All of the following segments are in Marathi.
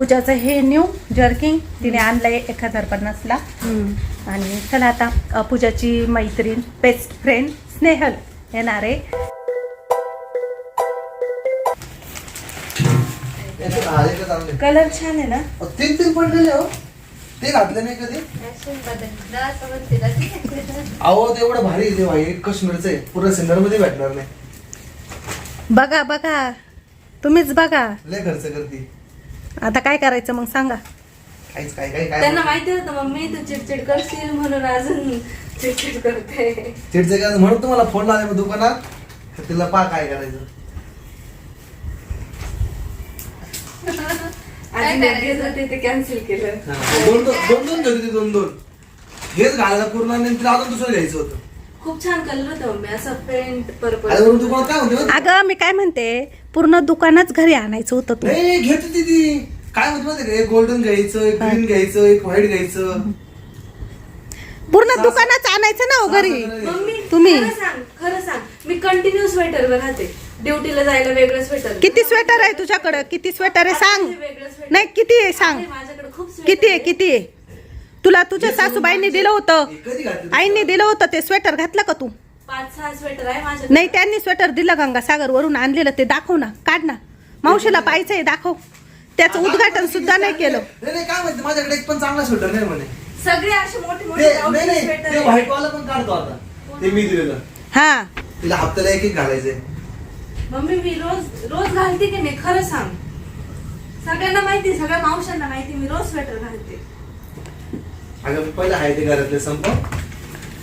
पूजाचं हे न्यू जर्किंग तिने आणलंय एक हजार पन्नासला आणि चला आता पूजाची मैत्रीण बेस्ट फ्रेंड स्नेहल येणार. आहे कलर छान आहे ना? अहो, तीन तीन पडलेले हो. ते घातले नाही कधी? अहो ते एवढं भारी आहे ते भाई काश्मीरचं आहे. पुरं सिंदरमध्ये भेटणार नाही. बघा बघा. तुम्हीच बघा. लय खर्च करते. आता काय करायचं मग सांगा. काहीच काय काय काय त्यांना माहिती होतं मम्मी तू चिडचिड करशील म्हणून अजून चिडचिड करते. चिडचे काय म्हणून तुम्हाला फोन लावले मग दुकानात. तर तिला पा काय करायचं. होते ते कॅन्सल केलं. हा, दोन दोन दोन दोन दोन दोन. हेच घालायला पूर्ण आणि तिला अजून दुसरं घ्यायचं होतं. खूप छान कलर होता मम्मी. असं पेंट पर्पल अरे वरून दुकानात काय म्हणते माहिती? अगं मी काय म्हणते? पूर्ण दुकानच घरी आणायचं होतं तू. नाही नाही, घेत होती ती. काय म्हणते माहिती का? एक गोल्डन घ्यायचं एक ग्रीन घ्यायचं एक व्हाईट घ्यायचं. पूर्ण दुकानच आणायचं ना हो घरी? मम्मी तुम्ही? खरं सांग खरं सांग. मी कंटिन्यू स्वेटर वर राहते ड्युटीला जायला वेगळं स्वेटर किती स्वेटर आहे तुझ्याकडं? किती स्वेटर आहे सांग. नाही किती आहे सांग. माझ्याकडे खूप sweater किती आहे किती आहे? तुला तुझ्या सासूबाईंनी दिलं होतं. हे आईने दिलं होतं ते स्वेटर घातलं का तू? पाच सहा स्वेटर आहे माझ्याकडे. नाही त्यांनी स्वेटर दिलं गंगा सागर वरून आणलेलं ते दाखव ना काढ ना. मावशीला पाहायचंय दाखव. त्याचं उद्घाटन सुद्धा नाही केलं. नाही नाही काय म्हणते माझ्याकडे एक पण चांगला स्वेटर नाही म्हणे. सगळे असे मोठे ते मोठे नाही नाही स्वेटर ते व्हाईट वाला पण काढतो आता. ते मी दिलेलं. हा. तिला हप्त्याला एक एक घालायचंय. मम्मी मी रोज रोज घालते की नाही? खरं सांग. सगळ्यांना माहिती सगळ्या मावशांना माहिती मी रोज स्वेटर घालते. अगं मी पहिलं आहे ते घरातले संप. बघ हे.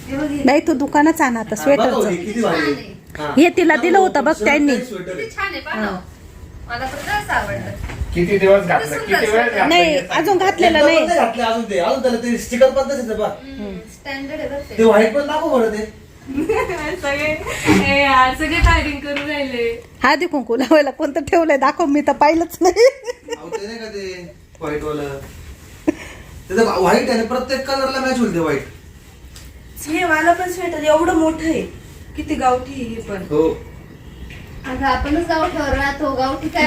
नाही तू दुकानच आण आता हा, हो, हे स्वेटरचं. हा. हे तिला दिलं होतं बघ त्यांनी. आहे, स्वेटर आहे. छान आहे पाहा मला तर जास्त आवडलं किती दिवस घातलं किती वेळ घातलं नाही हे. अजून घातलेलं नाही. घातलं अजून ते अजून त्याला ते स्टिकर पण तसेच आहे बा स्टँडर्ड आहे बघ ते. ते. व्हाईट पण दाखव बरं ते. सगळे हे यार सगळे फायरिंग करून राहिले. हळदी कुंकू लावायला कोणतं ठेवलंय दाखव मी तर पाहिलंच नाही. अहो, ते नाही का ते व्हाईट वालं? त्याचं व्हाईट आहे ना, प्रत्येक कलरला मॅच होईल ते व्हाईट हे मला पण स्वेटर एवढं मोठं आहे. किती गावठी आहे हे पण. हो. अगं आपणच गावठ्यावर राहतो गावठी काय?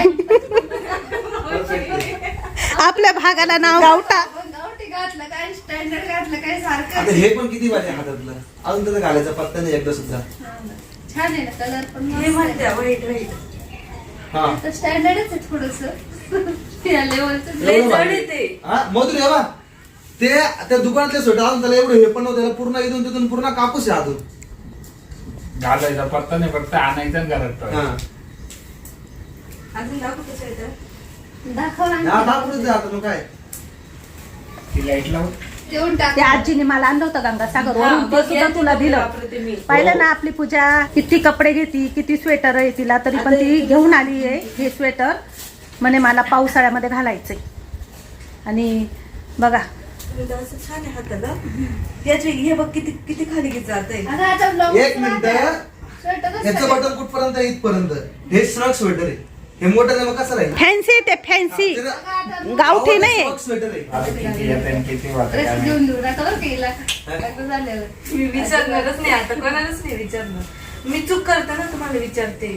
आहे. आपल्या भागाला नाव गावटा. गावठी घातलं काय स्टँडर्ड घातलं काय सारखं. आता हे पण किती भारी आहे हातातलं. अजून त्याचा घालायचा पत्ता नाही एकदा सुद्धा. छान आहे ना कलर पण हे म्हणते वाईट वाईट हा. स्टँडर्डच आहे थोडस. या लेवलचं लय एवढं जड भारी. आहे ते. हा मधुर आहे बा ते त्या दुकानातले स्वेटर अजून त्याला एवढं हे पण नव्हतं त्याला पूर्ण इथून तिथून पूर्ण कापूस आहे अजून. घालायचा पत्ता नाही फक्त आणायचं आणि घरात हा. दाखव हा, ना आता काय. ती लाइट लावून देऊन टाक. त्या आजीने मला आणलं होतं गंगा सागर हा, वरून ते बघ, सुद्धा यांचे तुला कपडे दिलं. वापरते मी. पाहिलं ना आपली पूजा किती कपडे घेती किती स्वेटर आहे तिला तरी पण ती घेऊन आली आहे हे स्वेटर म्हणे मला पावसाळ्यामध्ये घालायचंय. आणि बघा असं छान आहे हाताला. याचे हे बघ किती किती खाली किती जात आहे अगं आता ब्लाऊज एक मिनिट. ह्याचं बटन कुठपर्यंत आहे? इथपर्यंत. हे श्रग स्वेटर आहे. हे मोठं नाही मग कसं राहील? फॅन्सी ते फॅन्सी गावठी नाही श्रग स्वेटर आहे. आता किती येतं आणि किती वाटत ड्रेस काय घेऊन देऊ नका बरं का हिला? लग्न झाल्यावर. मी विचारणारच नाही आता कोणालाच नाही विचारणार. मी चूक करते ना तुम्हाला विचारते.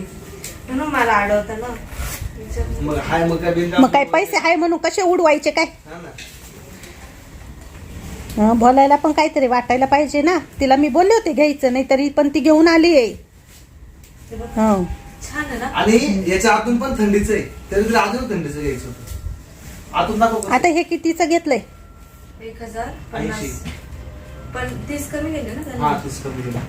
म्हणून मला अडवतं ना मग हाय मग काय बिनकाम मग काय पैसे आहे म्हणून कसे उडवायचे काय? हा ना. हं, बोलायला पण काहीतरी वाटायला पाहिजे ना. तिला मी बोलले होते घ्यायचं नाही तरी पण ती घेऊन आली आहे. हे. हं. आणि याच्या आतून पण थंडीचं आहे. तरी तुला अजून थंडीचं घ्यायचं होतं. आतून दाखव कसं. आता हे कितीचं घेतलंय? एक हजार ऐंशी. पण तीस कमी गेले ना हा तीस कमी किंमत.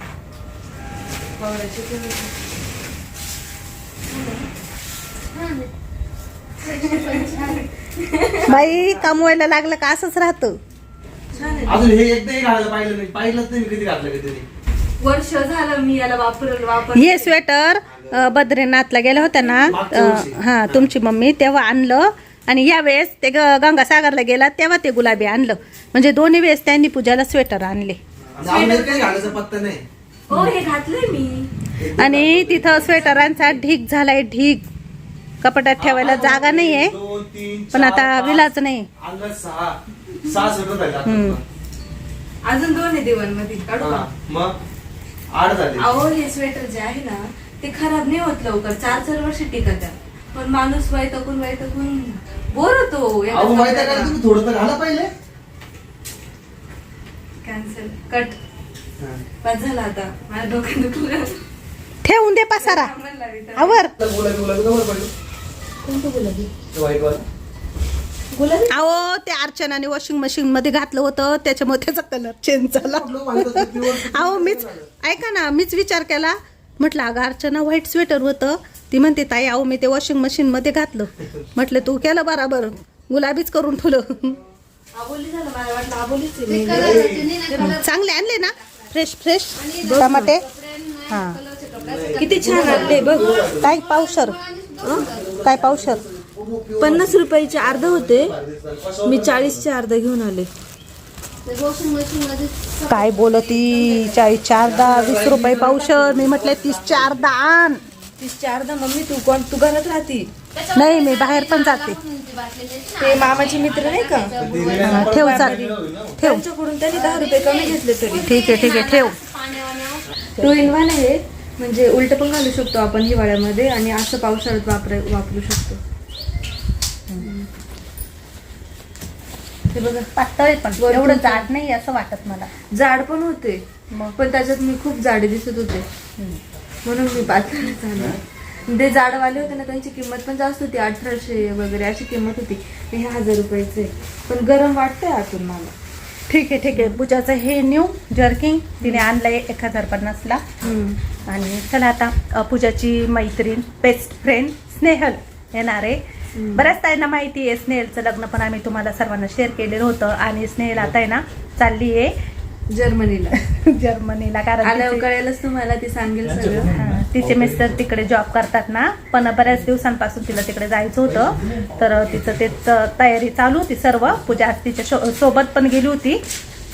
बाई कमवायला लागलं का असंच राहतं? अजून हे एकदाही घालायला पाहिलं नाही. पाहिलंच नाही मी कधी घातलं कधी वर्ष झालं मी याला वापर वापर हे स्वेटर अ, बद्रीनाथला गेल्या होत्या ना मागच्या अ, वर्षी. हा तुमची मम्मी तेव्हा आणलं आणि यावेळेस ते ग- गंगासागरला गेला तेव्हा ते गुलाबी आणलं. म्हणजे दोन्ही वेळेस त्यांनी पूजाला स्वेटर आणले. आणि अजून एक काही घालायचा पत्ता नाही. हो हे घातलंय मी. आणि तिथं स्वेटरांचा ढीक झालाय ढीक कपाटात ठेवायला जागा नाहीये दोन तीन पण चार, आता पाच, विलाच नाही. अंगात सहा सहा स्वेटर राहिले हम्म. आता. अजून दोन आहे दिवाणमध्ये. काढू हा, का? मग? आठ झाले. अहो हे स्वेटर जे आहे ना ते खराब नाही होत लवकर. चार चार वर्ष टिकत आहे. पण माणूस वैतकून वैतकून बोर होतो. अहो माहिती आहे का तुम्ही थोडं तर घाला पहिले. कॅन्सल कट बस झाला आता. माझ्या डोक्यात दुखलं. ठेवून दे पसारा. आहे. आवर. गुलाबी पडलं. कोणतं गुलाबी? व्हाईट वाला गुलाबी? अहो ते अर्चनाने वॉशिंग मशीन मध्ये घातलं होतं त्याच्यामुळे त्याचा कलर चेंज झाला. अहो मीच ऐका ना मीच विचार केला. म्हटलं अगं अर्चना व्हाईट स्वेटर होतं. ती म्हणते ताई अहो मी ते वॉशिंग मशीन मध्ये घातलं. म्हटलं तू केलं बराबर. गुलाबीच करून ठेवलं. आबोली झालं मला वाटलं आबोलीच आहे. ते मी. कलर त्यांनी ना कलर चांगले आणले ना? फ्रेश फ्रेश टमाटे? हा. किती छान आणले बघ. काय पावशर काय पावशर पन्नास रुपयाचे अर्ध होते. मी चाळीसचे अर्ध घेऊन आले. काय बोलती? चाळीस चार दहा वीस रुपये पावशर मी म्हटले तीस चार दहा आण. तीसचे अर्ध मम्मी तू कोण तू घरात राहती? नाही मी बाहेर पण जाते. ते मामाचे मित्र नाही का? ठेव चाल. ठेव. त्यांच्याकडून त्यांनी दहा रुपये कमी घेतले तरी. ठीक आहे ठीक आहे ठेव. टू इन वन आहे. म्हणजे उलट पण घालू शकतो आपण हिवाळ्यामध्ये आणि असं पावसाळ्यात वापर वापरू शकतो. हे बघा. पातळ आहे पण. वरतून एवढं पण. जाड नाही असं वाटत मला. जाड पण होते. मग? पण त्याच्यात मी खूप जाडे दिसत होते. म्हणून मी पातळच आणलं ते जाडवाले होते ना त्यांची किंमत पण जास्त होती. अठराशे वगैरे अशी किंमत होती. हे हजार रुपयाचे. पण गरम वाटतंय आतून मला. ठीक आहे ठीक आहे. पूजाचं हे न्यू जर्किंग तिने आणलंय एक हजार पन्नासला. हम्म. आणि चला आता अ, पूजाची मैत्रीण बेस्ट फ्रेंड स्नेहल येणार. आहे बऱ्याच ताईंना माहिती आहे स्नेहलचं लग्न पण आम्ही तुम्हाला सर्वांना शेअर केलेलं होतं आणि स्नेहल आता आहे ना चालली आहे. जर्मनीला. जर्मनीला कारण कळेलच तुम्हाला ती सांगेल सगळं. तिचे मिस्टर तिकडे जॉब करतात ना पण बऱ्याच दिवसांपासून तिला तिकडे जायचं होतं. तर तिचं तेच तयारी चालू होती सर्व. पूजा आज तिच्या सोबत पण गेली होती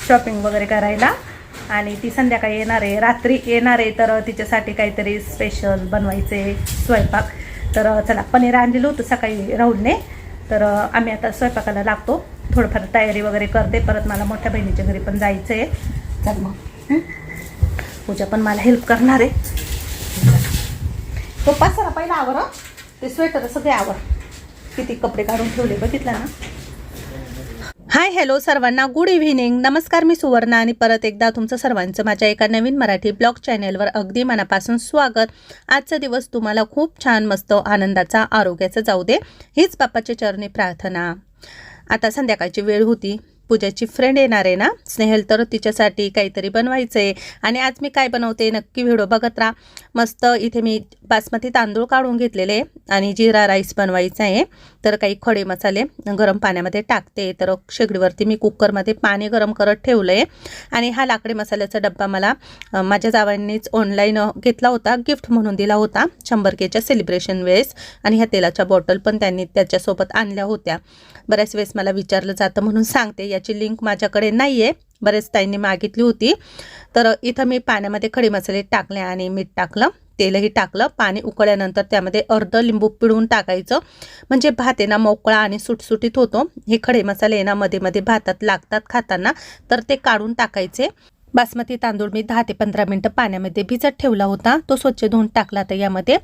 शॉपिंग वगैरे करायला. आणि ती संध्याकाळी येणार आहे. रात्री येणार आहे तर तिच्यासाठी काहीतरी स्पेशल बनवायचे स्वयंपाक. तर चला पनीर आणलेलं होतं सकाळी राहुलने. तर आम्ही आता स्वयंपाकाला लागतो. थोडंफार तयारी वगैरे करते. परत मला मोठ्या बहिणीच्या घरी पण जायचं आहे चल मग पूजा पण मला हेल्प करणार आहे. तो पसारा पहिला आवर ते स्वेटर सगळे आवर. किती कपडे काढून ठेवले बघितलं ना. हाय हॅलो सर्वांना गुड इव्हिनिंग नमस्कार मी सुवर्णा आणि परत एकदा तुमचं सर्वांचं माझ्या एका नवीन मराठी ब्लॉग चॅनेलवर अगदी मनापासून स्वागत. आजचा दिवस तुम्हाला खूप छान मस्त आनंदाचा आरोग्याचा जाऊ दे हीच बाप्पाची चरणी प्रार्थना. आता संध्याकाळची वेळ होती. पूजाची फ्रेंड येणार आहे ना? स्नेहल तर तिच्यासाठी काहीतरी बनवायचं आहे आणि आज मी काय बनवते? नक्की व्हिडिओ बघत राहा. मस्त इथे मी बासमती तांदूळ काढून घेतलेले आणि जिरा राईस बनवायचा आहे. तर काही खडे मसाले गरम पाण्यामध्ये टाकते. तर शेगडीवरती मी कुकरमध्ये पाणी गरम करत ठेवलं आहे आणि हा लाकडी मसाल्याचा डब्बा मला माझ्या जावांनीच ऑनलाईन घेतला होता. गिफ्ट म्हणून दिला होता. शंभर केच्या सेलिब्रेशन वेळेस. आणि ह्या तेलाच्या बॉटल पण त्यांनी त्याच्यासोबत आणल्या होत्या. बऱ्याच वेळेस मला विचारलं जातं म्हणून सांगते. याची लिंक माझ्याकडे नाही आहे बरेच ताईंनी मागितली होती. तर इथं मी पाण्यामध्ये खडे मसाले टाकले आणि मीठ टाकलं. तेलही टाकलं. पाणी उकळल्यानंतर त्यामध्ये अर्ध लिंबू पिळून टाकायचं. म्हणजे भात आहे मोकळा आणि सुटसुटीत होतो. हे खडे मसाले आहे मध्ये मध्ये भातात लागतात खाताना. तर ते काढून टाकायचे. बासमती तांदूळ मी दहा ते पंधरा मिनटं पाण्यामध्ये भिजत ठेवला होता. तो स्वच्छ धुवून टाकला तर यामध्ये.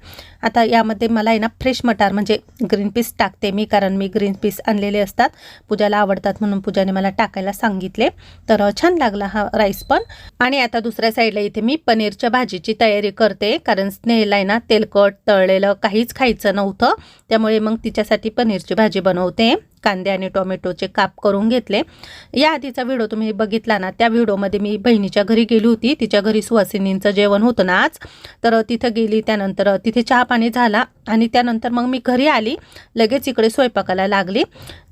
आता यामध्ये मला आहे ना फ्रेश मटार म्हणजे ग्रीन पीस टाकते मी कारण मी ग्रीन पीस आणलेले असतात. पूजाला आवडतात म्हणून पूजाने मला टाकायला सांगितले. तर छान लागला हा राईस पण. आणि आता दुसऱ्या साईडला इथे मी पनीरच्या भाजीची तयारी करते. कारण स्नेहला आहे ना तेलकट तळलेलं काहीच खायचं नव्हतं. त्यामुळे मग तिच्यासाठी पनीरची भाजी बनवते. कांदे आणि टोमॅटोचे काप करून घेतले. या आधीचा व्हिडिओ तुम्ही बघितला ना त्या व्हिडिओमध्ये मी बहिणीच्या घरी गेली होती. तिच्या घरी सुवासिनींचं जेवण होतं ना आज. तर तिथं गेली त्यानंतर तिथे चहा पाणी झाला आणि त्यानंतर मग मी घरी आली. लगेच इकडे स्वयंपाकाला लागली.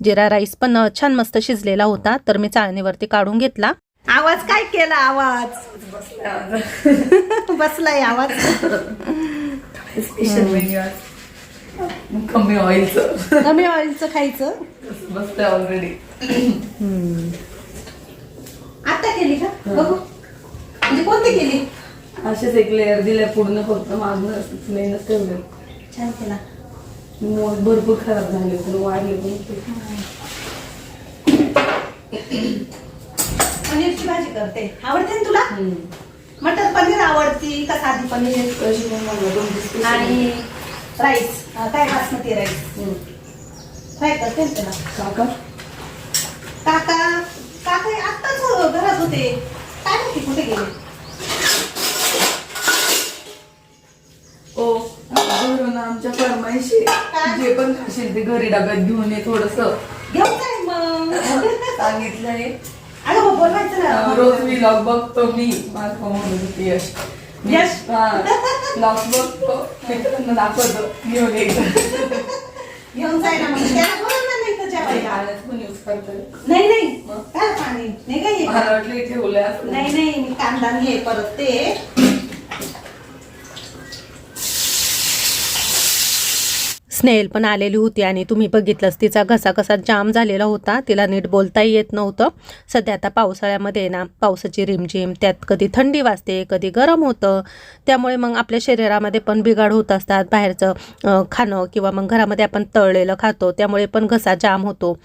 जिरा राईस पण छान मस्त शिजलेला होता तर मी चाळणीवरती काढून घेतला. आवाज काय केला आवाज? बसलाय आवाज. स्पेशल कमी ऑइलचं. कमी ऑइलचं खायचं? मस्त ऑलरेडी आता केली का? बघू. म्हणजे कोणती केली? असेच एक लेअर दिलाय पूर्ण फक्त. मागून मेहनत ठेवले छान केला. भरपूर खराब झाले पण वाढले. पनीरची भाजी करते. आवडते ना तुला. मटर पनीर आवडती का साधी पनीर. आणि राईस काय बासमती राईस. फ्राय करते ना त्याला काका काका काका हे आत्ताच घरात होते काय माहिती कुठे गेले ओ घरून आमच्या फरमाईशी जे पण खाशील ते घरी डब्यात घेऊन ये थोडस घेऊन जाईल मग सांगितलंय मग बोलवायचं ना रोज व्लॉग बघतो मी माझं होती यश यश? ब्लॉग बघतो मित्रांना दाखवतो घेऊन एकदा घेऊन जाय ना मग त्याला बोलवणार नाही तर जेवायला पाण्यात पण यूज करतोय नाही. नाही काय पाणी. नाही काय मला वाटलं इथे असं. नाही नाही. मी कांदा घे परत ते स्नेल पण आलेली होती आणि तुम्ही बघितलंच तिचा घसा कसा जाम झालेला होता. तिला नीट बोलताही येत नव्हतं. सध्या आता पावसाळ्यामध्ये ना पावसाची रिमझिम त्यात कधी थंडी वाजते कधी गरम होतं. त्यामुळे मग आपल्या शरीरामध्ये पण बिघाड होत असतात. बाहेरचं खाणं किंवा मग घरामध्ये आपण तळलेलं खातो त्यामुळे पण घसा जाम होतो.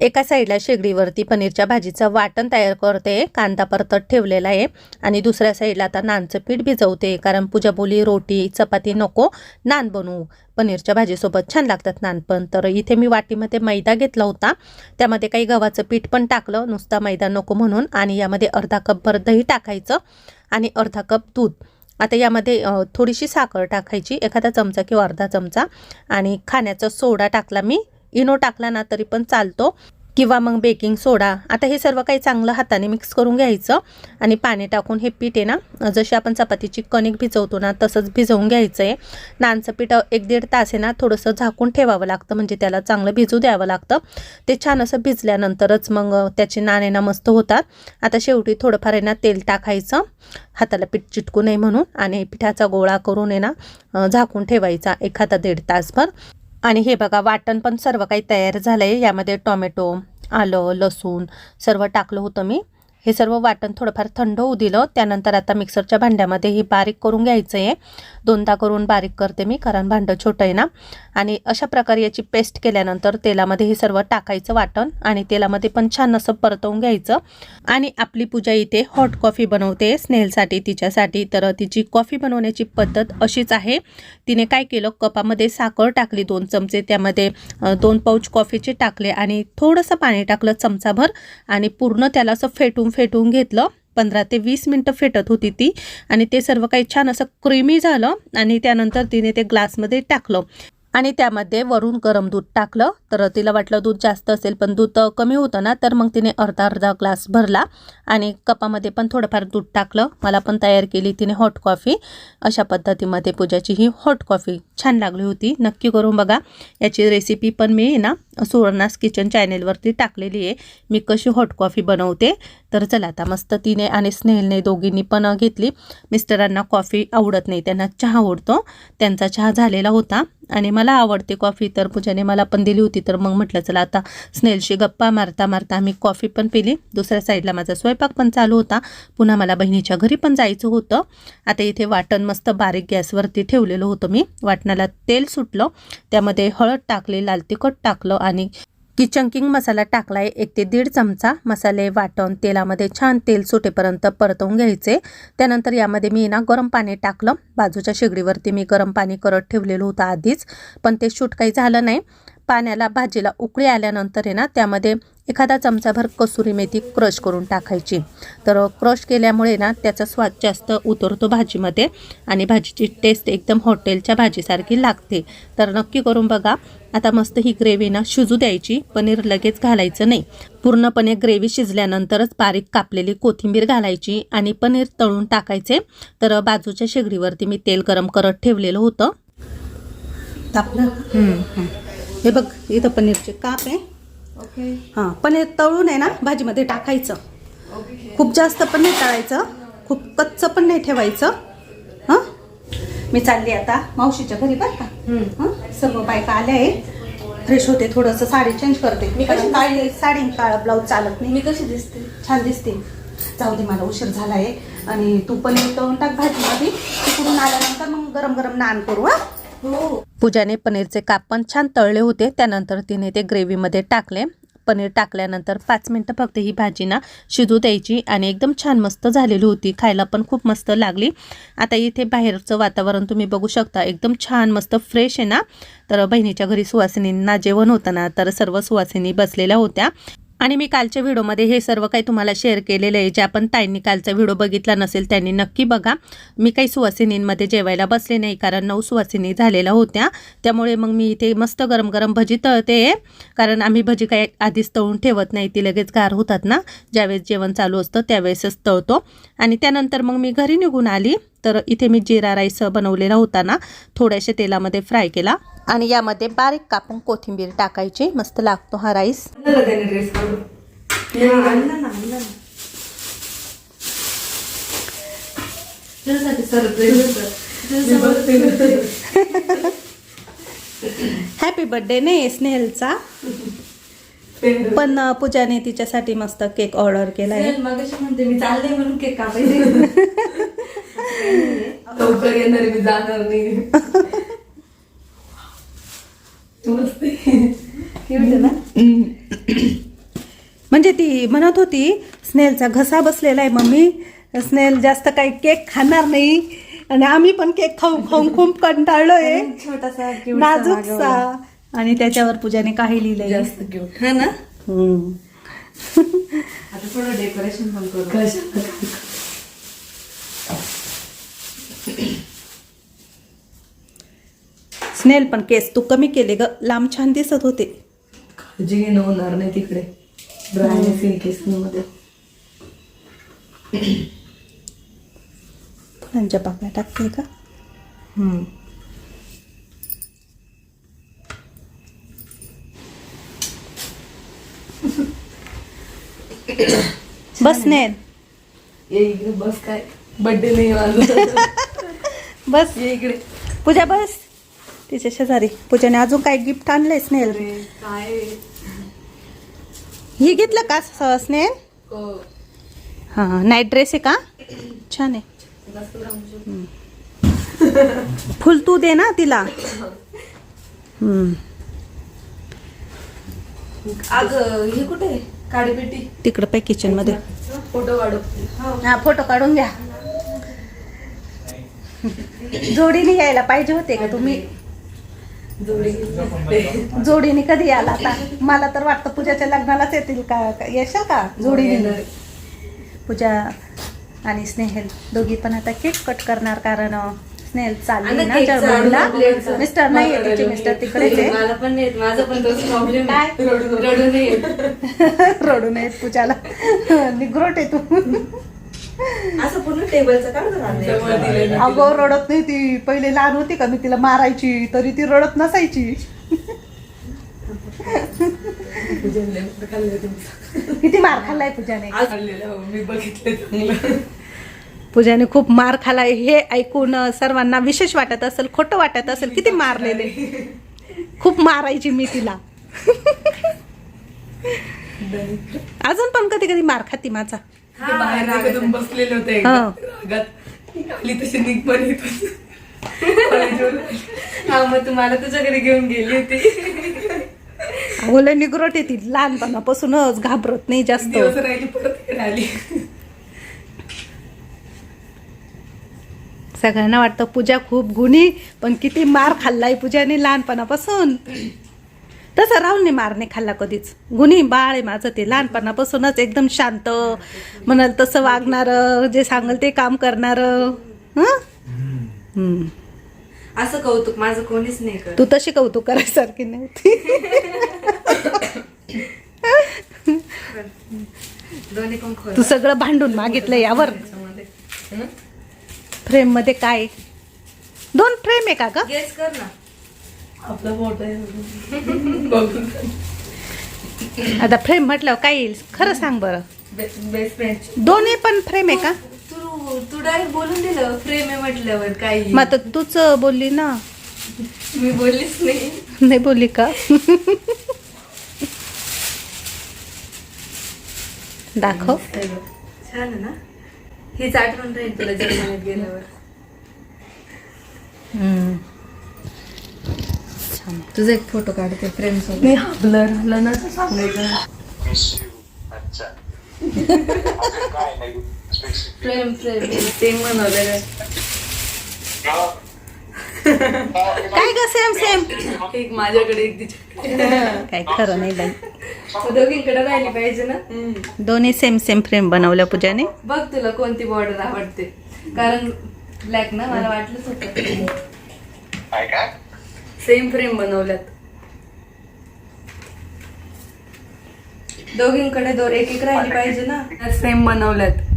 एका साईडला शेगडीवरती पनीरच्या भाजीचं वाटण तयार करते कांदा परतत ठेवलेला आहे आणि दुसऱ्या साईडला आता नानचं पीठ भिजवते कारण पूजा बोली रोटी चपाती नको नान बनवू. पनीरच्या भाजीसोबत छान लागतात नान पण. तर इथे मी वाटीमध्ये मैदा घेतला होता. त्यामध्ये काही गव्हाचं पीठ पण टाकलं. नुसता मैदा नको म्हणून आणि यामध्ये अर्धा कपभर दही टाकायचं आणि अर्धा कप दूध. आता यामध्ये थोडीशी साखर टाकायची एखादा चमचा किंवा अर्धा चमचा. आणि खाण्याचा सोडा टाकला मी. इनो टाकला ना तरी पण चालतो. किंवा मग बेकिंग सोडा. आता हे सर्व काही चांगलं हाताने मिक्स करून घ्यायचं. आणि पाणी टाकून हे पीठ आहे ना जशी आपण चपातीची कणिक भिजवतो ना तसंच भिजवून घ्यायचं आहे नानचं पीठ एक दीड तास आहे ना थोडंसं झाकून ठेवावं लागतं. म्हणजे त्याला चांगलं भिजू द्यावं लागतं. ते छान असं भिजल्यानंतरच मग त्याचे नाणे ना मस्त होतात. आता शेवटी थोडंफार आहे ना तेल टाकायचं. हाताला पीठ चिटकू नये म्हणून. आणि पिठाचा गोळा करून आहे ना झाकून ठेवायचा एखादा दीड तासभर. आणि हे बघा वाटण पण सर्व काही तयार झालं आहे यामध्ये टोमॅटो आलं लसूण सर्व टाकलं होतं मी. हे सर्व वाटण थोडंफार थंड होऊ दिलं. त्यानंतर आता मिक्सरच्या भांड्यामध्ये हे बारीक करून घ्यायचं आहे दोनदा करून बारीक करते मी कारण भांडं छोटं आहे ना. आणि अशा प्रकारे याची पेस्ट केल्यानंतर तेलामध्ये हे सर्व टाकायचं वाटण आणि तेलामध्ये पण छान असं परतवून घ्यायचं. आणि आपली पूजा इथे हॉट कॉफी बनवते स्नेलसाठी तिच्यासाठी. तर तिची कॉफी बनवण्याची पद्धत अशीच आहे. तिने काय केलं कपामध्ये साखर टाकली दोन चमचे त्यामध्ये दोन पाऊच कॉफीचे टाकले आणि थोडंसं पाणी टाकलं चमचाभर आणि पूर्ण त्याला असं फेटून फेटवून घेतलं. पंधरा ते वीस मिनटं फेटत होती ती. आणि ते सर्व काही छान असं क्रीमी झालं आणि त्यानंतर तिने ते ग्लासमध्ये टाकलं. आणि त्यामध्ये वरून गरम दूध टाकलं. तर तिला वाटलं दूध जास्त असेल पण दूध कमी होतं ना तर मग तिने अर्धा अर्धा ग्लास भरला आणि कपामध्ये पण थोडंफार दूध टाकलं. मला पण तयार केली तिने हॉट कॉफी अशा पद्धतीमध्ये पूजाची ही हॉट कॉफी छान लागली होती. नक्की करून बघा. याची रेसिपी पण मी ना सुवर्णास किचन चॅनेलवरती टाकलेली आहे. मी कशी हॉट कॉफी बनवते? तर चला आता मस्त तिने आणि स्नेहलने दोघींनी पण घेतली. मिस्टरांना कॉफी आवडत नाही त्यांना चहा आवडतो. त्यांचा चहा झालेला होता. आणि मला आवडते कॉफी तर पूजाने मला पण दिली होती तर मग म्हटलं चला आता स्नेलशी गप्पा मारता मारता आम्ही कॉफी पण पिली. दुसऱ्या साईडला माझा स्वयंपाक पण चालू होता. पुन्हा मला बहिणीच्या घरी पण जायचं होतं. आता इथे वाटण मस्त बारीक गॅसवरती ठेवलेलं होतं मी. वाटणाला तेल सुटलं. त्यामध्ये हळद टाकली लाल तिखट टाकलं आणि की चंकिंग मसाला टाकलाय एक ते दीड चमचा मसाले वाटण तेलामध्ये छान तेल सुटेपर्यंत परतवून घ्यायचे. त्यानंतर यामध्ये मी ना गरम पाणी टाकलं. बाजूच्या शेगडीवरती मी गरम पाणी करत ठेवलेलं होतं आधीच पण ते शूट काही झालं नाही. पाण्याला भाजीला उकळी आल्यानंतर आहे ना त्यामध्ये एखादा चमचाभर कसुरी मेथी क्रश करून टाकायची. तर क्रश केल्यामुळे ना त्याचा स्वाद जास्त उतरतो भाजीमध्ये आणि भाजीची टेस्ट एकदम हॉटेलच्या भाजीसारखी लागते. तर नक्की करून बघा. आता मस्त ही ग्रेव्ही ना शिजू द्यायची. पनीर लगेच घालायचं नाही. पूर्णपणे ग्रेव्ही शिजल्यानंतरच बारीक कापलेली कोथिंबीर घालायची आणि पनीर तळून टाकायचे. तर बाजूच्या शेगडीवरती मी तेल गरम करत ठेवलेलं होतं. तापलं? हे बघ इथं पनीरचे काप आहे. ओके. हां पनीर तळून आहे ना भाजीमध्ये टाकायचं. खूप जास्त पण नाही तळायचं खूप कच्चं पण नाही ठेवायचं. हां? मी चालली आता मावशीच्या घरी बरं का? हं? सर्व बायका आल्या आहे. फ्रेश होते थोडंसं साडी चेंज करते. मी कशी काळी साडी काळा ब्लाऊज चालत नाही. मी कशी दिसते? छान दिसते. जाऊ दे मला उशीर झाला आहे आणि तू पनीर तळून टाक भाजीमध्ये. तिकडून आल्यानंतर मग गरम गरम नान करू हो? पूजाने पनीरचे काप पण छान तळले होते. त्यानंतर तिने ते ग्रेव्हीमध्ये टाकले. पनीर टाकल्यानंतर पाच मिनटं फक्त ही भाजी ना शिजू द्यायची आणि एकदम छान मस्त झालेली होती. खायला पण खूप मस्त लागली. आता इथे बाहेरचं वातावरण तुम्ही बघू शकता. एकदम छान मस्त फ्रेश आहे ना. तर बहिणीच्या घरी सुवासिनींना जेवण होतं ना तर सर्व सुवासिनी बसलेल्या होत्या. आणि मी कालच्या व्हिडिओमध्ये हे सर्व काही तुम्हाला शेअर केलेलं आहे. जे आपण ताईंनी कालचा व्हिडिओ बघितला नसेल त्यांनी नक्की बघा. मी काही सुवासिनींमध्ये जेवायला बसले नाही कारण नऊ सुवासिनी झालेल्या होत्या. त्यामुळे मग मी इथे मस्त गरम गरम भजी तळते. कारण आम्ही भजी काही आधीच तळून ठेवत नाही ती लगेच गार होतात ना. ज्यावेळेस जेवण चालू असतं त्यावेळेसच तळतो. आणि त्यानंतर मग मी घरी निघून आली. तर इथे मी जिरा राईस बनवलेला होता ना थोड्याशा तेलामध्ये फ्राय केला. आणि यामध्ये बारीक कापून कोथिंबीर टाकायची. मस्त लागतो हा राईस. ना ना हॅपी बर्थडे नाही स्नेहलचा. पण पूजाने तिच्यासाठी मस्त केक ऑर्डर केलाय मगाशी म्हणते मी चालले म्हणून केक कापायचे. लवकर येणार आहे, मी जाणार नाही. मस्त Cute आहे ना? म्हणजे ती म्हणत होती स्नेहलचा घसा बसलेला आहे मम्मी. स्नेहल जास्त काही केक खाणार नाही. आणि आम्ही पण केक खाऊन खाऊन खूप कंटाळलोय. छोटासा नाजूकसा. आणि त्याच्यावर पूजाने काही लिहिलंय. जास्त क्यूट हा ना? हम्म. आता थोडं डेकोरेशन पण करू. स्नेहल पण केस तू कमी केले ग. लांब छान दिसत होते. काळजी घेणं होणार नाही तिकडे. केसमध्ये फुलांच्या पाकळ्या टाकते का? हम्म. बस स्नेहल ये इकडे बस काय? बर्थडे नाही माझा बस. ये इकडे. पूजा बस. तिच्या शेजारी. पूजाने अजून काय गिफ्ट आणलंय स्नेहल काय? ही घेतलं का स- स्नेहल हो. हां नाईट ड्रेस आहे का? छान आहे. फुल तू दे ना तिला. हम्म. अगं हे कुठे आहे? काडीपेटी. तिकडं पाय किचनमध्ये. फोटो काढू. हा फोटो काढून घ्या. जोडीने यायला पाहिजे होते का तुम्ही? जोडीने. कधी याला आता? मला तर वाटतं पूजाच्या लग्नालाच येतील का? येशाल का? जोडीने. पूजा आणि स्नेहल दोघी पण आता केक कट करणार कारण स्नेहल चालली ना प्लेटचं. मिस्टर नाही आहे तिचे मिस्टर तिकडेच. आहे मला पण नाही येत. प्रॉब्लेम काय? रडू नयेत पूजाला. निग्रोट आहे तू. असं पूर्ण टेबलचं. अगो रडत नाही ती. पहिले लहान होती का मी तिला मारायची तरी ती रडत नसायची. किती मार खाल्लाय पूजाने? हो, मी बघितलं पूजाने खूप मार खाल्लाय. हे ऐकून सर्वांना विशेष वाटत असेल खोटं वाटत असेल किती मारलेले. खूप मारायची मी तिला. अजून पण कधी कधी मार खाती माझा. ते बाहेर रागातून बसलेले होते हा. रागात. आली तशी निघ पण येत होती. हा मग तुम्हाला तुझ्या घरी घेऊन गेली होती. ओले निग्रोट लहानपणापासूनच घाबरत नाही जास्त. दिवस राहिली परत इकडे आली सगळ्यांना वाटतं पूजा खूप गुणी पण किती मार खाल्लाय पूजाने लहानपणापासून. तसं राहुलने मार नाही खाल्ला कधीच. गुणी बाळ आहे माझं ते. लहानपणापासूनच एकदम शांत. म्हणाल तसं वागणार जे सांगल ते काम करणार. असं कौतुक माझं कोणीच नाही करत. तू तशी कौतुक करायसारखी नव्हती. दोन्ही पण खोल. तू सगळं भांडून मागितलं यावर. फ्रेममध्ये काय? दोन फ्रेम आहे का ग? गेस कर ना. आपलं मोठं आहे. बघून आता फ्रेम म्हटल्यावर काय येईल? खरं सांग बरं. बेस्ट फ्रेंड दोन्ही पण फ्रेम आहे का? तू तू डायरेक्ट बोलून दिलं फ्रेम आहे म्हटल्यावर काही मग आता तूच बोलली ना. मी बोललीच नाही. नाही बोलली का? दाखव. छान ना? हीच आठवण राहील तुला जर्मनीत गेल्यावर. तुझा एक फोटो काढते फ्रेम सोबत. मी ब्लर प्रेम प्रेम. सेम बनवलेलं काय ग सेम सेम एक माझ्याकडे एक काय खरं नाही बाई. दोघींकडे राहिली पाहिजे ना? दोन्ही सेम सेम फ्रेम बनवल्या पूजाने. बघ तुला कोणती बॉर्डर आवडते. कारण ब्लॅक ना मला वाटलंच होतं. सेम फ्रेम बनवल्यात. दोघींकडे दोन एक एक राहिली पाहिजे ना? सेम बनवल्यात.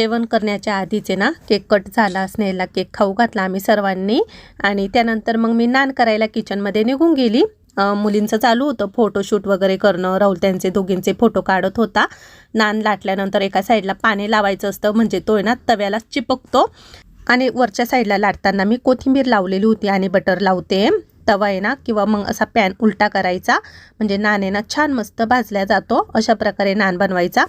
जेवण करण्याच्या आधीचे ना केक कट झाला स्नेहला केक खाऊ घातला आम्ही सर्वांनी. आणि त्यानंतर मग मी नान करायला किचनमध्ये निघून गेली. मुलींचं चालू होतं फोटोशूट वगैरे करणं. राहुल त्यांचे दोघींचे फोटो काढत होता. नान लाटल्यानंतर एका साईडला पाणी लावायचं असतं म्हणजे तो आहे ना तव्याला चिपकतो. आणि वरच्या साईडला लाटताना मी कोथिंबीर लावलेली होती आणि बटर लावते. तवा आहे ना किंवा मग असा पॅन उलटा करायचा. म्हणजे नान आहे ना छान मस्त भाजल्या जातो अशा प्रकारे नान बनवायचा.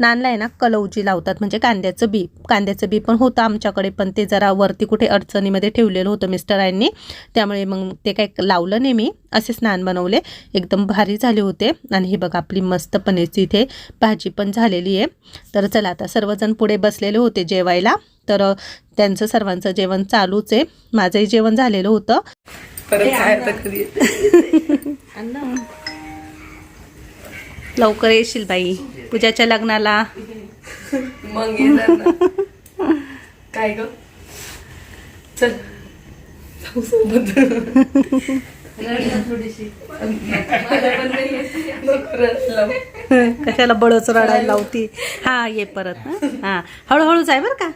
नानला आहे ना कलौजी लावतात म्हणजे कांद्याचं बी. कांद्याचं बी पण होतं आमच्याकडे पण ते जरा वरती कुठे अडचणीमध्ये ठेवलेलं होतं मिस्टरांनी त्यामुळे मग ते काय लावलं नाही मी असेच नान बनवले. एकदम भारी झाले होते. आणि हे बघा आपली मस्त पनीरची इथे भाजी पण झालेली आहे. तर चला आता सर्वजण पुढे बसलेले होते जेवायला. तर त्यांचं सर्वांचं जेवण चालूच आहे. माझंही जेवण झालेलं होतं. परत बाहेर तर कधी अण्णा लवकर येशील बाई. पूजाच्या लग्नाला. मग काय ग? चल. कशाला बळच रडायला लावती? हा ये परत. ना हा. हळूहळू जाय बरं का?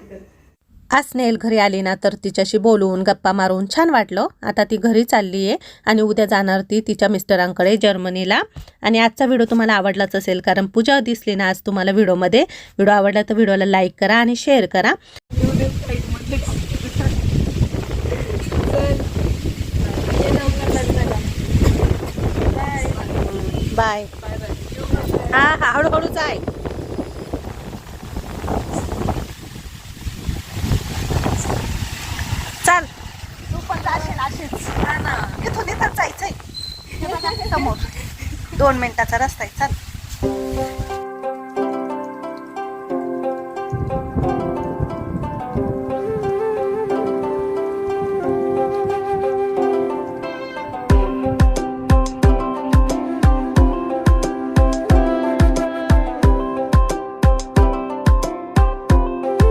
आज स्नेहल घरी आली ना तर तिच्याशी बोलून गप्पा मारून छान वाटलं. आता ती घरी चालली आहे आणि उद्या जाणार ती तिच्या मिस्टरांकडे जर्मनीला. आणि आजचा व्हिडिओ तुम्हाला आवडलाच असेल कारण पूजा दिसली ना आज तुम्हाला व्हिडिओमध्ये. व्हिडिओ आवडला तर व्हिडिओला लाईक करा आणि शेअर करा. बाय. हा हळूहळूच आहे जाय चाल तू पण जाशील अशीच इथून इथं जायचंय हे बघा, समोर दोन मिनिटाचा रस्ता आहे. चाल.